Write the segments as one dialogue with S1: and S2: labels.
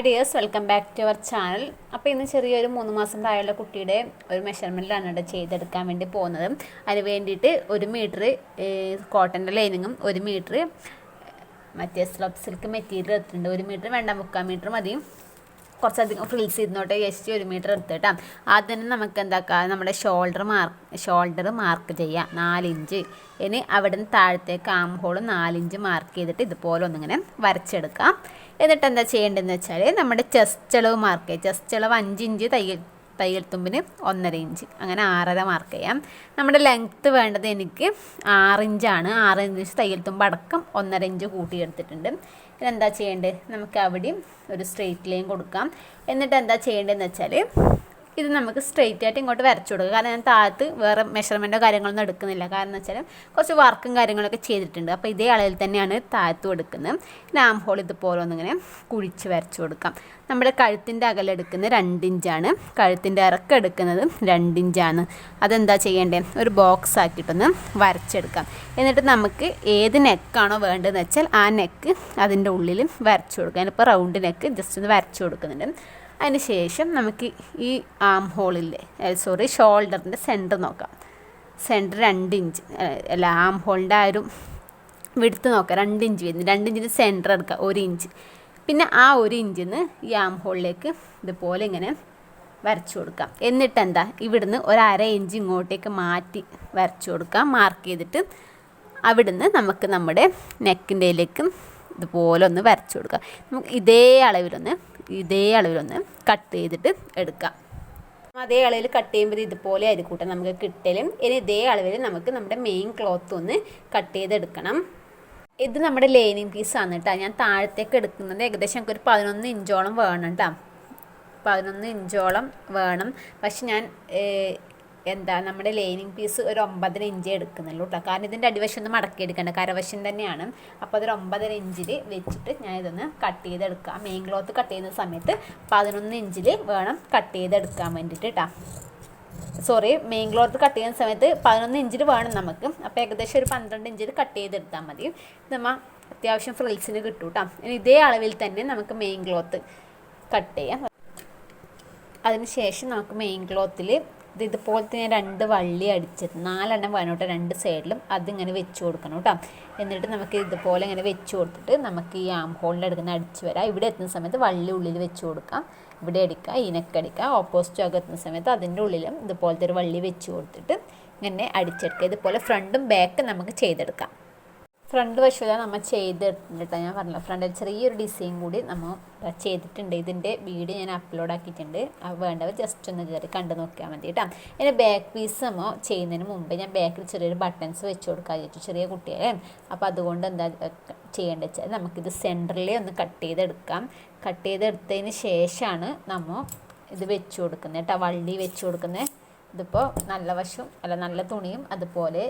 S1: Hi dears welcome back to our channel. അപ്പോൾ ഇന്ന് ചെറിയൊരു മൂന്ന് മാസം പ്രായമുള്ള കുട്ടിയുടെ ഒരു മെഷർമെന്റിലാണ് ഇവിടെ ചെയ്തെടുക്കാൻ വേണ്ടി പോകുന്നത്. അതിന് വേണ്ടിയിട്ട് ഒരു മീറ്റർ കോട്ടന്റെ ലൈനിങ്ങും ഒരു മീറ്റർ മറ്റേ സ്ലബ് സിൽക്ക് മെറ്റീരിയൽ എടുത്തിട്ടുണ്ട്. ഒരു മീറ്റർ വേണ്ട മുക്കാൽ മീറ്റർ മതി. കുറച്ചധികം ഫ്രിൽസ് ഇരുന്നോട്ടെ ജസ്റ്റ് ഒരു മീറ്റർ എടുത്തിട്ടാ അതിന് നമുക്ക് എന്താക്കാം നമ്മുടെ ഷോൾഡർ മാർക്ക് ഷോൾഡർ മാർക്ക് ചെയ്യാം. നാലിഞ്ച്. ഇനി അവിടെ നിന്ന് താഴത്തേക്ക് ആം ഹോൾ നാലിഞ്ച് മാർക്ക് ചെയ്തിട്ട് ഇതുപോലെ ഒന്നിങ്ങനെ വരച്ചെടുക്കാം. എന്നിട്ട് എന്താ ചെയ്യേണ്ടതെന്ന് വെച്ചാൽ നമ്മുടെ ചെസ്റ്റ് അളവ് മാർക്ക് ചെയ്യാം. ചെസ്റ്റ് അളവ് അഞ്ചിഞ്ച് തയ്യൽ തയ്യൽ തുമ്പിന് ഒന്നര ഇഞ്ച്. അങ്ങനെ ആറര മാർക്ക് ചെയ്യാം. നമ്മുടെ ലെങ്ത്ത് വേണ്ടത് എനിക്ക് ആറ് ഇഞ്ചാണ് ആറ് ഇഞ്ച് തയ്യൽ തുമ്പ് അടക്കം ഒന്നര ഇഞ്ച് കൂട്ടിയെടുത്തിട്ടുണ്ട് ഇതെന്താ ചെയ്യേണ്ടത്? നമുക്ക് അവിടെയും ഒരു സ്ട്രെയിറ്റ് ലൈൻ കൊടുക്കാം. എന്നിട്ട് എന്താ ചെയ്യേണ്ടതെന്ന് വെച്ചാൽ ഇത് നമുക്ക് സ്ട്രെയിറ്റ് ആയിട്ട് ഇങ്ങോട്ട് വരച്ചു കൊടുക്കുക. കാരണം ഞാൻ താഴത്ത് വേറെ മെഷർമെന്റോ കാര്യങ്ങളൊന്നും എടുക്കുന്നില്ല. കാരണം വെച്ചാൽ കുറച്ച് വർക്കും കാര്യങ്ങളൊക്കെ ചെയ്തിട്ടുണ്ട്. അപ്പോൾ ഇതേ അളവിൽ തന്നെയാണ് താഴത്തും എടുക്കുന്നത് പിന്നെ ആം ഹോൾ ഇതുപോലെ ഒന്നിങ്ങനെ കുഴിച്ച് വരച്ചു കൊടുക്കാം. നമ്മുടെ കഴുത്തിന്റെ അകലം എടുക്കുന്നത് രണ്ടിഞ്ചാണ് കഴുത്തിന്റെ ഇറക്കം എടുക്കുന്നത് രണ്ടിഞ്ചാണ് അതെന്താ ചെയ്യേണ്ടത് ഒരു ബോക്സ് ആക്കിയിട്ടൊന്ന് വരച്ചെടുക്കാം. എന്നിട്ട് നമുക്ക് ഏത് നെക്കാണോ വേണ്ടതെന്ന് വെച്ചാൽ ആ നെക്ക് അതിന്റെ ഉള്ളിൽ വരച്ചു കൊടുക്കാം. ഞാനിപ്പോൾ റൗണ്ട് നെക്ക് ജസ്റ്റ് ഒന്ന് വരച്ചു കൊടുക്കുന്നുണ്ട്. അതിന് ശേഷം നമുക്ക് ഈ ആം ഹോളിന്റെ സോറി ഷോൾഡറിന്റെ സെന്റർ നോക്കാം. സെന്റർ രണ്ട് ഇഞ്ച് അല്ല ആം ഹോളിന്റെ ആ ഒരു വിടുത്ത് നോക്കാം. രണ്ട് ഇഞ്ച് വരുന്നു രണ്ട് ഇഞ്ചിന് സെന്റർ എടുക്കുക ഒരു ഇഞ്ച് പിന്നെ ആ ഒരു ഇഞ്ചിൽ നിന്ന് ഈ ആം ഹോളിലേക്ക് ഇതുപോലെ ഇങ്ങനെ വരച്ചു കൊടുക്കാം. എന്നിട്ട് എന്താ? ഇവിടുന്ന് ഒരു അര ഇഞ്ച് ഇങ്ങോട്ടേക്ക് മാറ്റി വരച്ചു കൊടുക്കാം. മാർക്ക് ചെയ്തിട്ട് അവിടുന്ന് നമുക്ക് നമ്മുടെ നെക്കിന്റെയിലേക്ക് ഇതുപോലെ ഒന്ന് വരച്ചു കൊടുക്കാം. നമുക്ക് ഇതേ അളവിലൊന്ന് ഇതേ അളവിലൊന്ന് കട്ട് ചെയ്തിട്ട് എടുക്കാം. അതേ അളവിൽ കട്ട് ചെയ്യുമ്പോൾ ഇതുപോലെ ആയിരിക്കൂട്ടെ നമുക്ക് കിട്ടലും ഇനി ഇതേ അളവിൽ നമുക്ക് നമ്മുടെ മെയിൻ ക്ലോത്ത് ഒന്ന് കട്ട് ചെയ്തെടുക്കണം. ഇത് നമ്മുടെ ലൈനിങ് പീസ് ആണ് കേട്ടോ. ഞാൻ താഴത്തേക്ക് എടുക്കുന്നത് ഏകദേശം ഒരു പതിനൊന്ന് ഇഞ്ചോളം വേണം കേട്ടോ. പതിനൊന്ന് ഇഞ്ചോളം വേണം. പക്ഷെ ഞാൻ എന്താ നമ്മുടെ ലൈനിങ് പീസ് ഒരു ഒമ്പതര ഇഞ്ച് എടുക്കുന്നുള്ളൂ കേട്ടോ കാരണം ഇതിന്റെ അടിവശം ഒന്ന് മടക്കി എടുക്കേണ്ട കരവശം തന്നെയാണ്. അപ്പോൾ അതൊരു ഒമ്പതര ഇഞ്ചിൽ വെച്ചിട്ട് ഞാൻ ഇതൊന്ന് കട്ട് ചെയ്തെടുക്കുക മെയിൻ ക്ലോത്ത് കട്ട് ചെയ്യുന്ന സമയത്ത് പതിനൊന്ന് ഇഞ്ചിൽ വേണം കട്ട് ചെയ്തെടുക്കാൻ വേണ്ടിയിട്ട് കേട്ടോ സോറി മെയിൻ ക്ലോത്ത് കട്ട് ചെയ്യുന്ന സമയത്ത് പതിനൊന്ന് ഇഞ്ചിൽ വേണം നമുക്ക്. അപ്പോൾ ഏകദേശം ഒരു പന്ത്രണ്ട് ഇഞ്ചിൽ കട്ട് ചെയ്തെടുത്താൽ മതി. നമ്മൾ അത്യാവശ്യം ഫ്രിൽസിന് കിട്ടും കേട്ടോ ഇനി ഇതേ അളവിൽ തന്നെ നമുക്ക് മെയിൻ ക്ലോത്ത് കട്ട് ചെയ്യാം. അതിനുശേഷം നമുക്ക് മെയിൻ ക്ലോത്തിൽ ഇത് ഇതുപോലത്തെ ഞാൻ രണ്ട് വള്ളി അടിച്ചത് നാലെണ്ണം വേണം രണ്ട് സൈഡിലും അതിങ്ങനെ വെച്ച് കൊടുക്കണം കേട്ടോ. എന്നിട്ട് നമുക്ക് ഇതുപോലെ ഇങ്ങനെ വെച്ച് കൊടുത്തിട്ട് നമുക്ക് ഈ ആം ഹോളിൽ എടുക്കുന്ന അടിച്ച് വരാം. ഇവിടെ എത്തുന്ന സമയത്ത് വള്ളി ഉള്ളിൽ വെച്ച് കൊടുക്കാം. ഇവിടെ അടിക്കുക ഇനക്കടിക്കുക ഓപ്പോസിറ്റ് ഒക്കെ എത്തുന്ന സമയത്ത് അതിന്റെ ഉള്ളിലും ഇതുപോലത്തെ ഒരു വള്ളി വെച്ച് കൊടുത്തിട്ട് ഇങ്ങനെ അടിച്ചെടുക്കുക ഇതുപോലെ ഫ്രണ്ടും ബാക്കും നമുക്ക് ചെയ്തെടുക്കാം. ഫ്രണ്ട് വശമെല്ലാം നമ്മൾ ചെയ്തിട്ടുണ്ട് ഞാൻ പറഞ്ഞില്ല ഫ്രണ്ടിൽ ചെറിയൊരു ഡിസൈൻ കൂടി നമ്മൾ ചെയ്തിട്ടുണ്ട്. ഇതിന്റെ വീഡിയോ ഞാൻ അപ്ലോഡ് ആക്കിയിട്ടുണ്ട്. വേണ്ടവർ ജസ്റ്റ് ഒന്ന് കയറി കണ്ടു നോക്കിയാൽ മതി കേട്ടോ ഇനി ബാക്ക് പീസ് നമ്മൾ ചെയ്യുന്നതിന് മുമ്പ് ഞാൻ ബാക്കിൽ ചെറിയൊരു ബട്ടൺസ് വെച്ച് കൊടുക്കാൻ വിചാരിച്ചു ചെറിയ കുട്ടികളെ. അപ്പോൾ അതുകൊണ്ട് എന്താ ചെയ്യേണ്ടത് വെച്ചാൽ നമുക്കിത് സെന്ററിലേ ഒന്ന് കട്ട് ചെയ്തെടുക്കാം. കട്ട് ചെയ്തെടുത്തതിന് ശേഷമാണ് നമ്മൾ ഇത് വെച്ച് കൊടുക്കുന്നത് കേട്ടോ വള്ളി വെച്ച് കൊടുക്കുന്നത് ഇതിപ്പോൾ നല്ല വശവും അല്ല നല്ല തുണിയും അതുപോലെ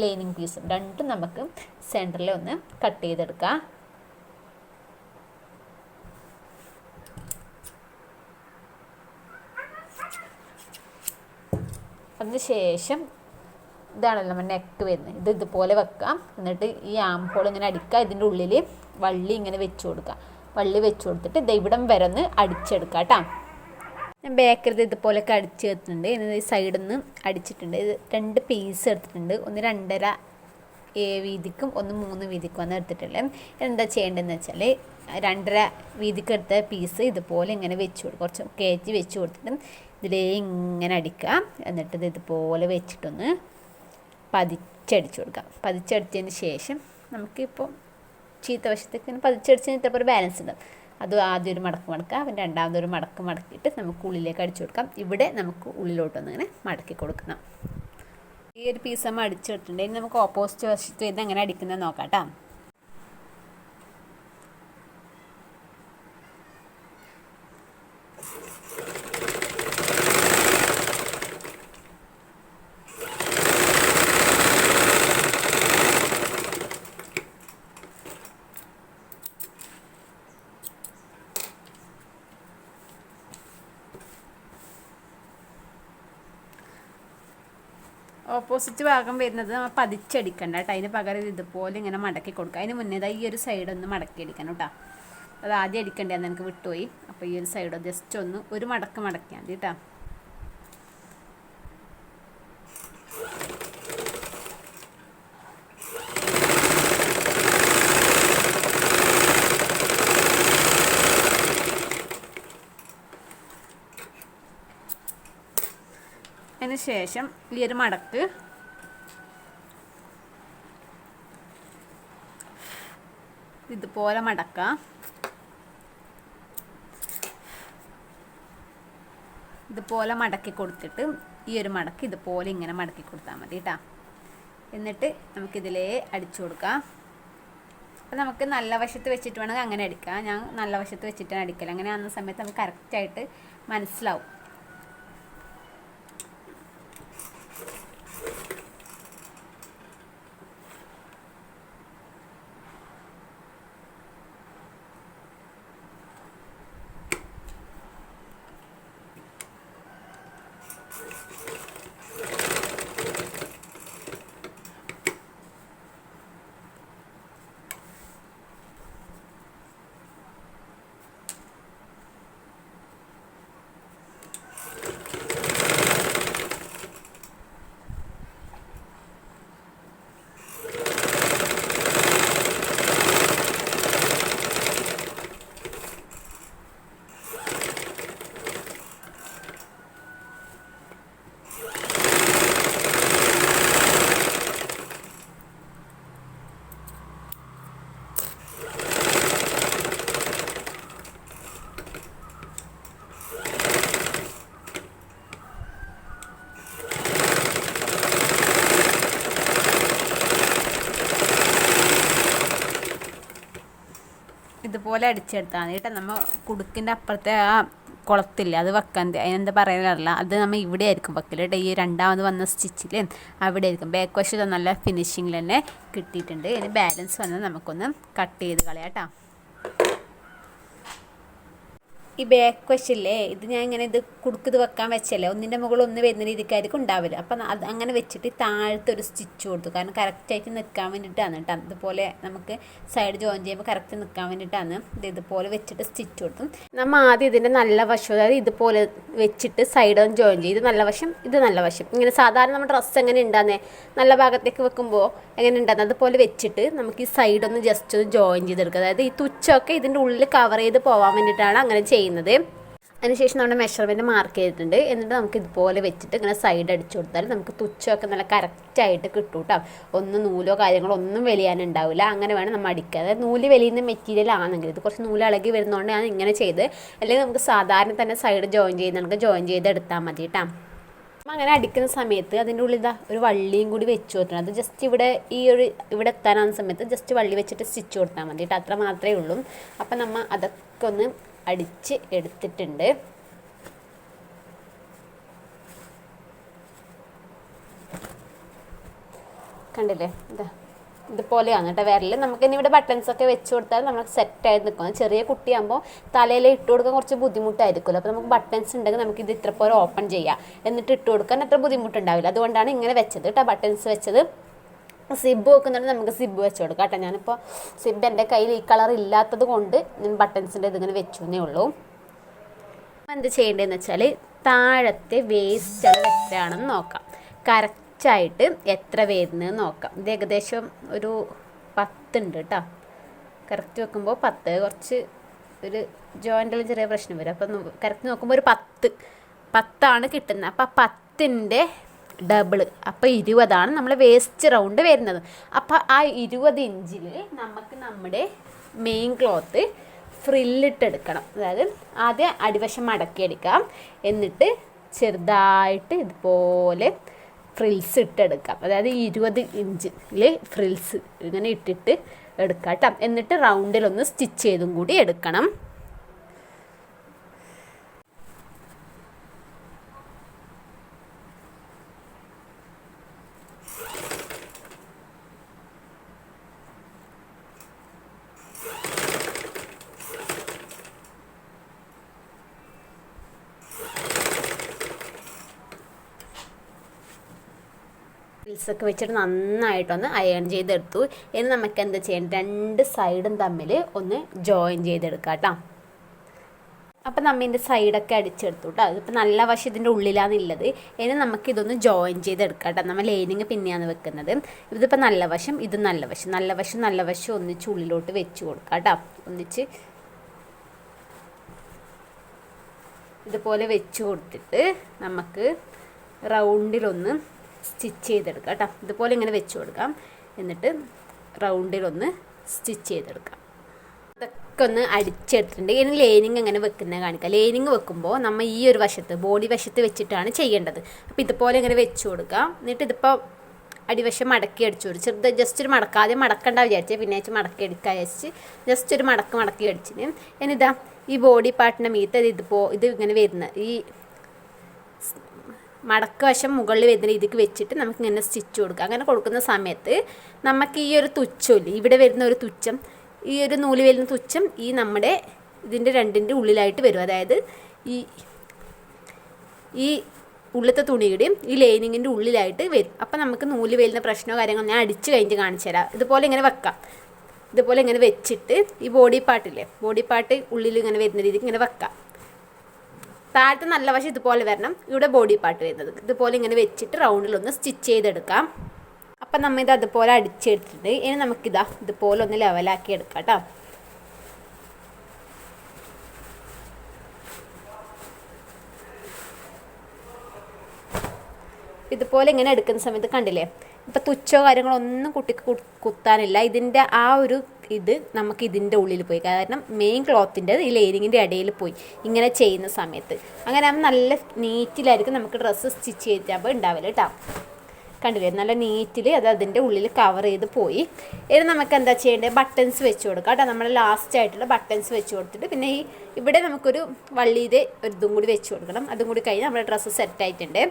S1: ലൈനിങ് പീസും രണ്ടും നമുക്ക് സെന്ററിൽ ഒന്ന് കട്ട് ചെയ്തെടുക്കാം. അതിന് ശേഷം ഇതാണല്ലോ നമ്മൾ നെക്ക് വരുന്നത്. ഇത് ഇതുപോലെ വെക്കാം. എന്നിട്ട് ഈ ആം ഹോൾ ഇങ്ങനെ അടിക്കുക. ഇതിന്റെ ഉള്ളിൽ വള്ളി ഇങ്ങനെ വെച്ച് കൊടുക്കുക. വള്ളി വെച്ച് കൊടുത്തിട്ട് ഇവിടം വരെ ഒന്ന് അടിച്ചെടുക്കാം കേട്ടോ. ഞാൻ ബേക്കറിത് ഇതുപോലെയൊക്കെ അടിച്ച് എടുത്തിട്ടുണ്ട് ഇനി സൈഡിൽ നിന്ന് അടിച്ചിട്ടുണ്ട്. ഇത് രണ്ട് പീസ് എടുത്തിട്ടുണ്ട്. ഒന്ന് രണ്ടര വീതിക്കും ഒന്ന് മൂന്ന് വീതിക്കും ഒന്ന് എടുത്തിട്ടുള്ളത്. എന്താ ചെയ്യേണ്ടതെന്ന് വെച്ചാൽ രണ്ടര വീതിക്ക് എടുത്ത പീസ് ഇതുപോലെ ഇങ്ങനെ വെച്ച് കൊടുക്കും കുറച്ച് കയറ്റി വെച്ച് കൊടുത്തിട്ട് ഇതിലേ ഇങ്ങനെ അടിക്കുക. എന്നിട്ട് ഇത് ഇതുപോലെ വെച്ചിട്ടൊന്ന് പതിച്ചടിച്ചു കൊടുക്കാം പതിച്ചടിച്ചതിന് ശേഷം നമുക്കിപ്പോൾ ചീത്ത വശത്തേക്ക് പതിച്ചടിച്ചതിന് ഇത്ര ഒരു ബാലൻസ് ഉണ്ട് അത് ആദ്യം ഒരു മടക്ക് മടക്കുക. പിന്നെ രണ്ടാമതൊരു മടക്ക് മടക്കിയിട്ട് നമുക്ക് ഉള്ളിലേക്ക് അടിച്ചു കൊടുക്കാം. ഇവിടെ നമുക്ക് ഉള്ളിലോട്ടൊന്ന് ഇങ്ങനെ മടക്കി കൊടുക്കണം. ഈ ഒരു പീസ് നമ്മൾ അടിച്ചു വിട്ടിട്ടുണ്ടെങ്കിൽ നമുക്ക് ഓപ്പോസിറ്റ് വശത്ത് ഇത് എങ്ങനെ അടിക്കുന്നത് നോക്കാം കേട്ടോ ഓപ്പോസിറ്റ് ഭാഗം വരുന്നത് നമ്മൾ പതിച്ചടിക്കണ്ട കേട്ടോ. അതിന് പകരം ഇതുപോലെ ഇങ്ങനെ മടക്കി കൊടുക്കുക. അതിന് മുന്നേ ഈ ഒരു സൈഡ് ഒന്ന് മടക്കി അടിക്കണം കേട്ടോ. അത് ആദ്യം അടിക്കേണ്ടതെന്ന് എനിക്ക് വിട്ടുപോയി. അപ്പോൾ ഈ ഒരു സൈഡ് ജസ്റ്റ് ഒന്ന് ഒരു മടക്ക് മടക്കിയാൽ മതി കേട്ടോ. ശേഷം ഈ ഒരു മടക്ക്. ഇതുപോലെ മടക്ക. ഇതുപോലെ മടക്കി കൊടുത്തിട്ട് ഈ ഒരു മടക്ക് ഇതുപോലെ ഇങ്ങനെ മടക്കി കൊടുത്താൽ മതി കേട്ടോ എന്നിട്ട് നമുക്കിതിലേ അടിച്ചു കൊടുക്കാം. അപ്പോൾ നമുക്ക് നല്ല വശത്ത് വെച്ചിട്ട് വേണമെങ്കിൽ അങ്ങനെ അടിക്കാം. ഞാൻ നല്ല വശത്ത് വെച്ചിട്ടാണ് അടിക്കൽ അങ്ങനെ ആകുന്ന സമയത്ത് നമുക്ക് കറക്റ്റായിട്ട് മനസ്സിലാവും. ഇതുപോലെ അടിച്ചെടുത്താൽ മതി കേട്ടോ നമ്മൾ കുടുക്കിന്റെ അപ്പുറത്തെ ആ കുളത്തില്ല അത് വെക്കാൻ അതിനെന്താ പറയാറില്ല അത് നമ്മൾ ഇവിടെ ആയിരിക്കും വെക്കൽ കേട്ടോ. ഈ രണ്ടാമത് വന്ന സ്റ്റിച്ചിൽ അവിടെ ആയിരിക്കും. ബാക്ക് വശത്ത് നല്ല ഫിനിഷിങ്ങിൽ തന്നെ കിട്ടിയിട്ടുണ്ട്. ഇനി ബാലൻസ് വന്നാൽ നമുക്കൊന്ന് കട്ട് ചെയ്ത് കളയാം കേട്ടോ. ഈ ബാക്ക് വശില്ലേ? ഇത് ഞാൻ ഇങ്ങനെ ഇത് കുടുക്കിത് വെക്കാൻ വെച്ചല്ലേ? ഒന്നിന്റെ മുകളിൽ ഒന്ന് വരുന്ന രീതിക്കായിരിക്കും ഉണ്ടാവില്ല അപ്പം അത് അങ്ങനെ വെച്ചിട്ട് താഴത്തെ ഒരു സ്റ്റിച്ച് കൊടുത്തു. കാരണം കറക്റ്റായിട്ട് നിൽക്കാൻ വേണ്ടിയിട്ടാണ് കേട്ടോ. അതുപോലെ നമുക്ക് സൈഡ് ജോയിൻ ചെയ്യുമ്പോൾ കറക്റ്റ് നിൽക്കാൻ വേണ്ടിയിട്ടാണ് ഇത് ഇതുപോലെ വെച്ചിട്ട് സ്റ്റിച്ച് കൊടുത്തു. നമ്മൾ ആദ്യം ഇതിന്റെ നല്ല വശം അതായത് ഇതുപോലെ വെച്ചിട്ട് സൈഡ് ജോയിൻ ചെയ്ത് നല്ല വശം ഇത് നല്ല വശം. ഇങ്ങനെ സാധാരണ നമ്മുടെ ഡ്രസ്സ് എങ്ങനെ ഉണ്ടാകുന്നത് നല്ല ഭാഗത്തേക്ക് വെക്കുമ്പോൾ എങ്ങനെ ഉണ്ടാകുന്നത് അതുപോലെ വെച്ചിട്ട് നമുക്ക് ഈ സൈഡ് ഒന്ന് ജസ്റ്റ് ഒന്ന് ജോയിൻ ചെയ്തെടുക്കുക. അതായത് ഈ തുച്ഛമൊക്കെ ഇതിന്റെ ഉള്ളിൽ കവർ ചെയ്ത് പോകാൻ വേണ്ടിയിട്ടാണ് അങ്ങനെ ചെയ്യുന്നത്. അതിനുശേഷം നമ്മുടെ മെഷർമെന്റ് മാർക്ക് ചെയ്തിട്ടുണ്ട്. എന്നിട്ട് നമുക്ക് ഇതുപോലെ വെച്ചിട്ട് ഇങ്ങനെ സൈഡ് അടിച്ചു കൊടുത്താൽ നമുക്ക് തുച്ഛമൊക്കെ നല്ല കറക്റ്റായിട്ട് കിട്ടും കേട്ടോ ഒന്നും നൂലോ കാര്യങ്ങളോ ഒന്നും വലിയാനുണ്ടാവില്ല അങ്ങനെ വേണം നമ്മൾ അടിക്കുക അതായത് നൂൽ വലിയുന്ന മെറ്റീരിയൽ ആണെങ്കിൽ ഇത് കുറച്ച് നൂൽ ഇളകി വരുന്നതുകൊണ്ട് ഞാൻ ഇങ്ങനെ ചെയ്ത് അല്ലെങ്കിൽ നമുക്ക് സാധാരണ തന്നെ സൈഡ് ജോയിൻ ചെയ്ത് നമുക്ക് ജോയിൻ ചെയ്ത് എടുത്താൽ മതി കേട്ടോ അങ്ങനെ അടിക്കുന്ന സമയത്ത് അതിന്റെ ഉള്ളിൽ ഇതാ ഒരു വള്ളിയും കൂടി വെച്ച് കൊടുക്കണം. അത് ജസ്റ്റ് ഇവിടെ ഈ ഒരു ഇവിടെ എത്താനാകുന്ന സമയത്ത് ജസ്റ്റ് വള്ളി വെച്ചിട്ട് സ്റ്റിച്ച് കൊടുത്താൽ മതി കേട്ടോ അത്ര മാത്രമേ ഉള്ളൂ. അപ്പം നമ്മൾ അതൊക്കെ ഒന്ന് അടിച്ച് എടുത്തിട്ടുണ്ട്. കണ്ടില്ലേ? ഇതാ. ഇതുപോലെയാണ് കേട്ടോ വിരൽ നമുക്ക് ഇനി ഇവിടെ ബട്ടൺസ് ഒക്കെ വെച്ച് കൊടുത്താൽ നമ്മൾ സെറ്റായിട്ട് നിൽക്കും. ചെറിയ കുട്ടിയാകുമ്പോൾ തലയിൽ ഇട്ട് കൊടുക്കാൻ കുറച്ച് ബുദ്ധിമുട്ടായിരിക്കുമല്ലോ. അപ്പോൾ നമുക്ക് ബട്ടൺസ് ഉണ്ടെങ്കിൽ നമുക്ക് ഇത് ഇത്ര പോലെ ഓപ്പൺ ചെയ്യാം. എന്നിട്ട് ഇട്ട് കൊടുക്കാൻ അത്ര ബുദ്ധിമുട്ടുണ്ടാവില്ല. അതുകൊണ്ടാണ് ഇങ്ങനെ വെച്ചത് കേട്ടോ ബട്ടൺസ് വെച്ചത്. സിബ് വെക്കുന്നുണ്ട്. നമുക്ക് സിബ് വെച്ച് കൊടുക്കാം കേട്ടോ. ഞാനിപ്പോൾ സിബ് എന്റെ കയ്യിൽ ഈ കളർ ഇല്ലാത്തത് കൊണ്ട് ഞാൻ ബട്ടൺസിന്റെ ഇതിങ്ങനെ വെച്ചു എന്നേ ഉള്ളൂ എന്ത് ചെയ്യേണ്ടതെന്ന് വെച്ചാൽ താഴത്തെ വേസ്റ്റ് അത് എത്രയാണെന്ന് നോക്കാം. കറക്റ്റായിട്ട് എത്ര വരുന്നത് നോക്കാം. ഇത് ഏകദേശം ഒരു പത്തുണ്ട് കേട്ടോ. കറക്റ്റ് വെക്കുമ്പോൾ പത്ത്. കുറച്ച് ഒരു ജോയിന്റിൽ ചെറിയ പ്രശ്നം വരും. അപ്പം കറക്റ്റ് നോക്കുമ്പോൾ ഒരു പത്ത്. പത്താണ് കിട്ടുന്നത്. അപ്പം പത്തിന്റെ ഡബിൾ അപ്പോൾ ഇരുപതാണ് നമ്മൾ വേസ്റ്റ് റൗണ്ട് വരുന്നത്. അപ്പോൾ ആ ഇരുപത് ഇഞ്ചിൽ നമുക്ക് നമ്മുടെ മെയിൻ ക്ലോത്ത് ഫ്രില്ലിട്ടെടുക്കണം അതായത് ആദ്യം അടിവശം മടക്കിയെടുക്കാം എന്നിട്ട് ചെറുതായിട്ട് ഇതുപോലെ ഫ്രിൽസ് ഇട്ടെടുക്കാം അതായത് ഇരുപത് ഇഞ്ചിൽ ഫ്രിൽസ് ഇങ്ങനെ ഇട്ടിട്ട് എടുക്കാം കേട്ടോ എന്നിട്ട് റൗണ്ടിലൊന്ന് സ്റ്റിച്ച് ചെയ്തും കൂടി എടുക്കണം. ഒക്കെ വെച്ചിട്ട് നന്നായിട്ടൊന്ന് അയൺ ചെയ്തെടുത്തു. ഇനി നമുക്ക് എന്താ ചെയ്യണം രണ്ട് സൈഡും തമ്മിൽ ഒന്ന് ജോയിൻ ചെയ്തെടുക്കാം കേട്ടോ അപ്പം നമ്മിന്റെ സൈഡൊക്കെ അടിച്ചെടുത്തു കേട്ടോ അതിപ്പോൾ നല്ല വശം ഇതിന്റെ ഉള്ളിലാണുള്ളത് ഇനി നമുക്ക് ഇതൊന്ന് ജോയിൻ ചെയ്തെടുക്കാം കേട്ടോ നമ്മൾ ലൈനിങ് പിന്നെയാണ് വെക്കുന്നത്. ഇതിപ്പോൾ നല്ല വശം ഇത് നല്ല വശം. നല്ല വശം നല്ല വശം ഒന്നിച്ച് ഉള്ളിലോട്ട് വെച്ച് കൊടുക്കാം കേട്ടോ ഒന്നിച്ച് ഇതുപോലെ വെച്ച് കൊടുത്തിട്ട് നമുക്ക് റൗണ്ടിലൊന്ന് സ്റ്റിച്ച് ചെയ്തെടുക്കാം കേട്ടോ. ഇതുപോലെ ഇങ്ങനെ വെച്ച് കൊടുക്കാം. എന്നിട്ട് റൗണ്ടിലൊന്ന് സ്റ്റിച്ച് ചെയ്തെടുക്കാം. ഇതൊക്കെ ഒന്ന് അടിച്ചെടുത്തിട്ടുണ്ട്. ഇനി ലേനിങ് എങ്ങനെ വെക്കുന്നത് കാണിക്കാം. ലേനിങ് വെക്കുമ്പോൾ നമ്മൾ ഈ ഒരു വശത്ത് ബോഡി വശത്ത് വെച്ചിട്ടാണ് ചെയ്യേണ്ടത്. അപ്പോൾ ഇതുപോലെ ഇങ്ങനെ വെച്ച് കൊടുക്കാം. എന്നിട്ട് ഇതിപ്പോൾ അടിവശം മടക്കി അടിച്ചു കൊടുക്കും ചെറുത് ജസ്റ്റ് ഒരു മടക്കം. ആദ്യം മടക്കണ്ട വിചാരിച്ച്. പിന്നെ വെച്ച് മടക്കി എടുക്കാൻ വിചാരിച്ച് ജസ്റ്റ് ഒരു മടക്ക് മടക്കി അടിച്ചിന്. എന്നിതാ ഈ ബോഡി പാർട്ടിന്റെ മീത്ത് ഇത് ഇതിപ്പോൾ ഇത് ഇങ്ങനെ വരുന്ന ഈ മടക്ക് വശം മുകളിൽ വരുന്ന രീതിക്ക് വെച്ചിട്ട് നമുക്ക് ഇങ്ങനെ സ്റ്റിച്ച് കൊടുക്കുക. അങ്ങനെ കൊടുക്കുന്ന സമയത്ത് നമുക്ക് ഈ ഒരു തുച്ഛമില്ലേ ഇവിടെ വരുന്ന ഒരു തുച്ഛം ഈ ഒരു നൂൽ വരുന്ന തുച്ഛം ഈ നമ്മുടെ ഇതിന്റെ രണ്ടിന്റെ ഉള്ളിലായിട്ട് വരും. അതായത് ഈ ഈ ഉള്ളിലത്തെ തുണിയുടെയും ഈ ലൈനിങ്ങിന്റെ ഉള്ളിലായിട്ട് വരും. അപ്പം നമുക്ക് നൂൽ വരുന്ന പ്രശ്നമോ കാര്യങ്ങളോ ഞാൻ അടിച്ച് കഴിഞ്ഞ് കാണിച്ചു തരാം. ഇതുപോലെ ഇങ്ങനെ വെക്കാം. ഇതുപോലെ ഇങ്ങനെ വെച്ചിട്ട് ഈ ബോഡി പാർട്ടില്ലേ ബോഡി പാർട്ട് ഉള്ളിൽ ഇങ്ങനെ വരുന്ന രീതിക്ക് ഇങ്ങനെ വെക്കാം. താഴത്തെ നല്ല വശം ഇതുപോലെ വരണം. ഇവിടെ ബോഡി പാർട്ട് വരുന്നത്. ഇതുപോലെ ഇങ്ങനെ വെച്ചിട്ട് റൗണ്ടിൽ ഒന്ന് സ്റ്റിച്ച് ചെയ്തെടുക്കാം. അപ്പം നമ്മൾ ഇത് അതുപോലെ അടിച്ചെടുത്തിട്ട് ഇനി നമുക്കിതാ ഇതുപോലെ ഒന്ന് ലെവലാക്കി എടുക്കാം കേട്ടോ ഇതുപോലെ ഇങ്ങനെ എടുക്കുന്ന സമയത്ത് കണ്ടില്ലേ? ഇപ്പം തുച്ഛോ കാര്യങ്ങളോ ഒന്നും കുട്ടിക്ക് കുത്താനില്ല. ഇതിന്റെ ആ ഒരു ഇത് നമുക്ക് ഇതിന്റെ ഉള്ളിൽ പോയി. കാരണം മെയിൻ ക്ലോത്തിന്റെ ഈ ലെയറിങ്ങിന്റെ ഇടയിൽ പോയി ഇങ്ങനെ ചെയ്യുന്ന സമയത്ത്. അങ്ങനെ ആകുമ്പോൾ നല്ല നീറ്റിലായിരിക്കും നമുക്ക് ഡ്രസ്സ് സ്റ്റിച്ച് ചെയ്തിട്ടാകുമ്പോൾ ഉണ്ടാവില്ല കേട്ടോ കണ്ടില്ലേ? നല്ല നീറ്റിൽ അത് അതിന്റെ ഉള്ളിൽ കവർ ചെയ്ത് പോയി. ഇനി നമുക്ക് എന്താ ചെയ്യേണ്ടത്? ബട്ടൺസ് വെച്ച് കൊടുക്കാം കേട്ടോ നമ്മൾ ലാസ്റ്റ് ആയിട്ടുള്ള ബട്ടൺസ് വെച്ച് കൊടുത്തിട്ട് പിന്നെ ഈ ഇവിടെ നമുക്കൊരു വള്ളിയുടെ ഒരു ഇതും കൂടി വെച്ച് കൊടുക്കണം. അതും കൂടി കഴിഞ്ഞ് നമ്മുടെ ഡ്രസ്സ് സെറ്റ് ആയിട്ടുണ്ട്.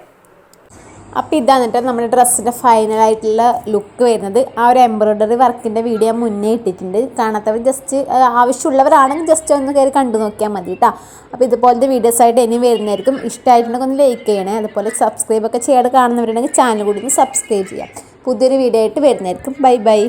S1: അപ്പോൾ ഇതാണ് കേട്ടോ നമ്മുടെ ഡ്രസ്സിന്റെ ഫൈനലായിട്ടുള്ള ലുക്ക് വരുന്നത്. ആ ഒരു എംബ്രോയ്ഡറി വർക്കിന്റെ വീഡിയോ മുന്നേ ഇട്ടിട്ടുണ്ട്. കാണാത്തവർ ജസ്റ്റ് ആവശ്യമുള്ളവരാണെങ്കിൽ ജസ്റ്റ് ഒന്ന് കയറി കണ്ടു നോക്കിയാൽ മതി കേട്ടോ അപ്പോൾ ഇതുപോലത്തെ വീഡിയോസ് ആയിട്ട് ഇനി വരുന്നതായിരിക്കും ഇഷ്ടമായിട്ടുണ്ടെങ്കിൽ ഒന്ന് ലൈക്ക് ചെയ്യണേ. അതുപോലെ സബ്സ്ക്രൈബ് ഒക്കെ ചെയ്യാതെ കാണുന്നവരുണ്ടെങ്കിൽ ചാനൽ കൂടി ഒന്ന് സബ്സ്ക്രൈബ് ചെയ്യാം. പുതിയൊരു വീഡിയോ ആയിട്ട് വരുന്നതായിരിക്കും ബൈ ബൈ